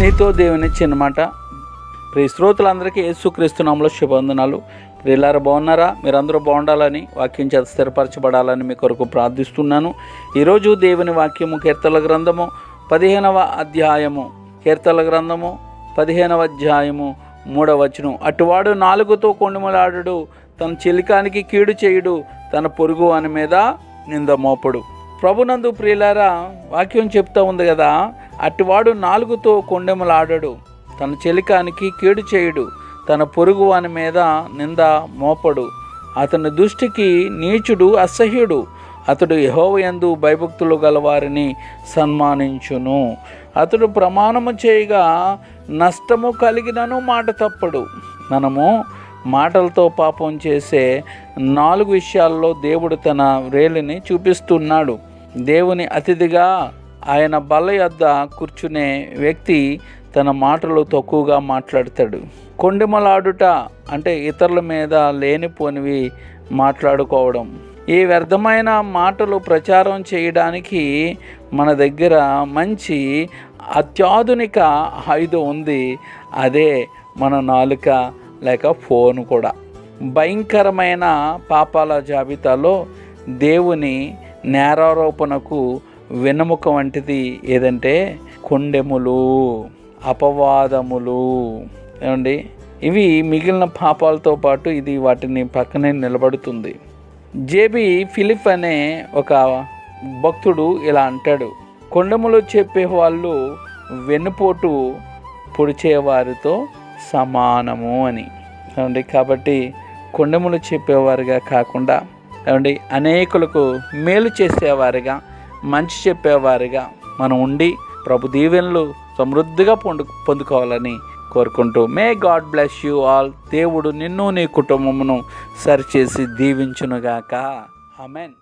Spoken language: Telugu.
నీతో దేవుని చిన్నమాట ప్రియ శ్రోతలందరికీ యేసుక్రీస్తునామలో శుభవందనాలు. ప్రియులారా బాగున్నారా? మీరందరూ బాగుండాలని వాక్యం చేత స్థిరపరచబడాలని మీ కొరకు ప్రార్థిస్తున్నాను. ఈరోజు దేవుని వాక్యము కీర్తల గ్రంథము పదిహేనవ అధ్యాయము. కీర్తల గ్రంథము పదిహేనవ అధ్యాయము మూడవ వచనం. అటువాడు నాలుగుతో కొండుమలాడు తన చిలికానికి కీడు చేయుడు తన పొరుగు అని మీద నింద మోపడు. ప్రభునందు ప్రియులారా వాక్యం చెప్తా ఉంది కదా అటువాడు నాలుగుతో కొండెములాడడు తన చెలికానికి కేడు చేయుడు తన పొరుగు వాని మీద నింద మోపడు. అతని దృష్టికి నీచుడు అసహ్యుడు. అతడు యహోవయందు భయభక్తులు గలవారిని సన్మానించును. అతడు ప్రమాణము చేయగా నష్టము కలిగినను మాట తప్పడు. మనము మాటలతో పాపం చేసే నాలుగు విషయాల్లో దేవుడు తన వ్రేలిని చూపిస్తున్నాడు. దేవుని అతిథిగా ఆయన బల్ల యొద్ద కూర్చునే వ్యక్తి తన మాటలు తక్కువగా మాట్లాడతాడు. కొండిమలాడుట అంటే ఇతరుల మీద లేనిపోనివి మాట్లాడుకోవడం. ఈ వ్యర్థమైన మాటలు ప్రచారం చేయడానికి మన దగ్గర మంచి అత్యాధునిక ఆయుధం ఉంది. అదే మన నాలుక లేక ఫోన్ కూడా. భయంకరమైన పాపాల జాబితాలో దేవుని నేరారోపణకు వెన్నెముక వంటిది ఏదంటే కొండెములు అపవాదములు. ఏమండి? ఇవి మిగిలిన పాపాలతో పాటు ఇది వాటిని పక్కనే నిలబడుతుంది. జేబి ఫిలిప్ అనే ఒక భక్తుడు ఇలా అంటాడు కొండములు చెప్పే వాళ్ళు వెన్నుపోటు పొడిచేవారితో సమానము అని. ఏమండి? కాబట్టి కొండములు చెప్పేవారుగా కాకుండా ఏమండి? అనేకులకు మేలు చేసేవారుగా మంచి చెప్పేవారిగా మనం ఉండి ప్రభు దీవెనలు సమృద్ధిగా పొందు పొందుకోవాలని కోరుకుంటూ may God bless you all. దేవుడు నిన్ను నీ కుటుంబమును సరిచేసి దీవించునుగాక. ఆమెన్.